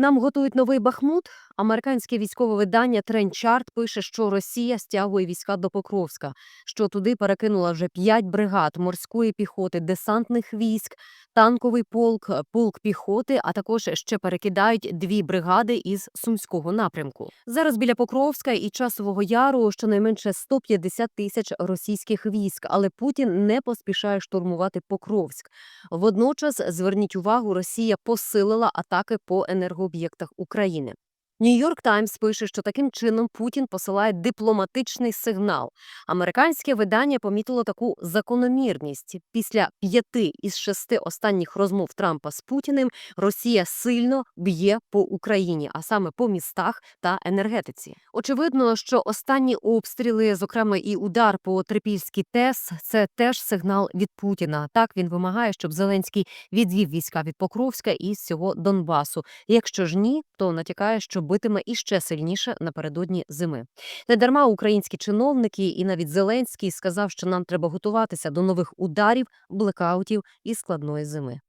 Нам готують новий Бахмут. Американське військове видання Тренчарт пише, що Росія стягує війська до Покровська, що туди перекинула вже п'ять бригад морської піхоти, десантних військ, танковий полк, полк піхоти, а також ще перекидають дві бригади із сумського напрямку. Зараз біля Покровська і часового яру щонайменше 150 тисяч російських військ, але Путін не поспішає штурмувати Покровськ. Водночас зверніть увагу, Росія посилила атаки по енергооб'єктах України. Нью-Йорк Таймс пише, що таким чином Путін посилає дипломатичний сигнал. Американське видання помітило таку закономірність. Після п'яти із шести останніх розмов Трампа з Путіним Росія сильно б'є по Україні, а саме по містах та енергетиці. Очевидно, що останні обстріли, зокрема і удар по Трипільській ТЕС, це теж сигнал від Путіна. Так він вимагає, щоб Зеленський відвів війська від Покровська і з цього Донбасу. Якщо ж ні, то натякає, що битиме іще сильніше напередодні зими. Недарма українські чиновники і навіть Зеленський сказав, що нам треба готуватися до нових ударів, блекаутів і складної зими.